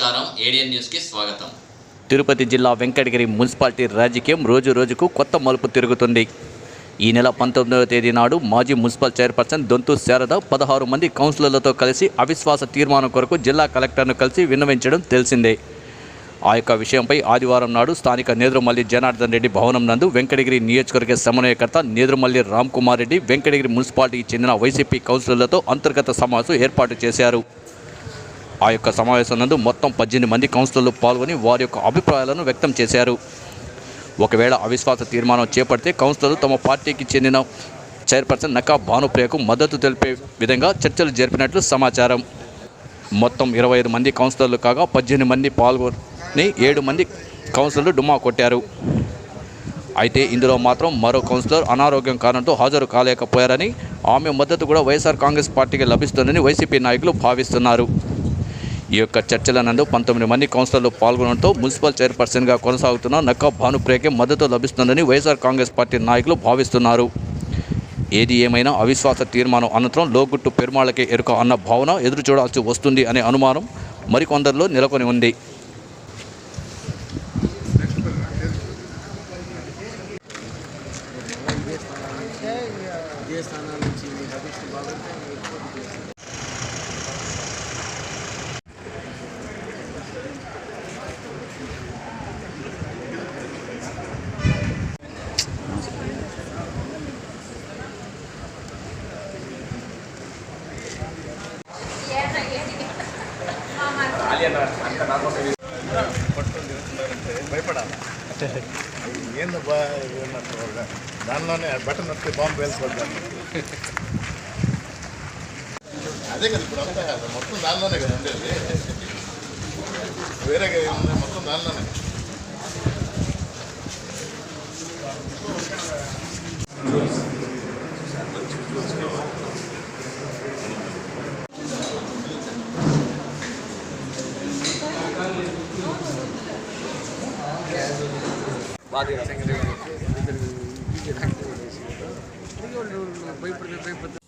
నమస్కారం. ఏడియన్ న్యూస్కి స్వాగతం. తిరుపతి జిల్లా వెంకటగిరి మున్సిపాలిటీ రాజకీయం రోజు రోజుకు కొత్త మలుపు తిరుగుతుంది. ఈ నెల పంతొమ్మిదవ తేదీ నాడు మాజీ మున్సిపల్ చైర్పర్సన్ దొంతు శారద పదహారు మంది కౌన్సిలర్లతో కలిసి అవిశ్వాస తీర్మానం కొరకు జిల్లా కలెక్టర్ను కలిసి విన్నవించడం తెలిసిందే. ఆ యొక్క విషయంపై ఆదివారం నాడు స్థానిక నేదురుమల్లి జనార్దన్ రెడ్డి భవనం నందు వెంకటగిరి నియోజకవర్గ సమన్వయకర్త నేదురుమల్లి రామ్ కుమార్ రెడ్డి వెంకటగిరి మున్సిపాలిటీకి చెందిన వైసీపీ కౌన్సిలర్లతో అంతర్గత సమావేశం ఏర్పాటు చేశారు. ఆ యొక్క సమావేశం నందు మొత్తం పద్దెనిమిది మంది కౌన్సిలర్లు పాల్గొని వారి యొక్క అభిప్రాయాలను వ్యక్తం చేశారు. ఒకవేళ అవిశ్వాస తీర్మానం చేపడితే కౌన్సిలర్లు తమ పార్టీకి చెందిన చైర్పర్సన్ నకా భానుప్రియకు మద్దతు తెలిపే విధంగా చర్చలు జరిపినట్లు సమాచారం. మొత్తం ఇరవై ఐదు మంది కౌన్సిలర్లు కాగా పద్దెనిమిది మంది పాల్గొని ఏడు మంది కౌన్సిలర్లు డుమా కొట్టారు. అయితే ఇందులో మాత్రం మరో కౌన్సిలర్ అనారోగ్యం కారణంతో హాజరు కాలేకపోయారని ఆమె మద్దతు కూడా వైఎస్ఆర్ కాంగ్రెస్ పార్టీకి లభిస్తుందని వైసీపీ నాయకులు భావిస్తున్నారు. ఈ యొక్క చర్చల నందు పంతొమ్మిది మంది కౌన్సిలర్లు పాల్గొనడంతో మున్సిపల్ చైర్పర్సన్గా కొనసాగుతున్న నక్కా భానుప్రియకి మద్దతు లభిస్తుందని వైఎస్ఆర్ కాంగ్రెస్ పార్టీ నాయకులు భావిస్తున్నారు. ఏది ఏమైనా అవిశ్వాస తీర్మానం అనంతరం లోగుట్టు పెరుమాళకే ఎరుక అన్న భావన ఎదురు చూడాల్సి వస్తుంది అనే అనుమానం మరికొందరిలో నెలకొని ఉంది. స్థానాల నుంచి మీకు అభిష్టం బాగుంటే మీరు పోటీ చేస్తారు. భయపడాలి? ఏందబ్బా ఏమన్నట్టు దానిలోనే బటన్ నొక్కి బాంబు పేల్చుకుంటాను అదే కదా ఇప్పుడు అంతా మొత్తం దానిలోనే కదా ఉండేది. వేరేగా ఏముంది? మొత్తం దానిలోనే. భయపడితే భయపడితే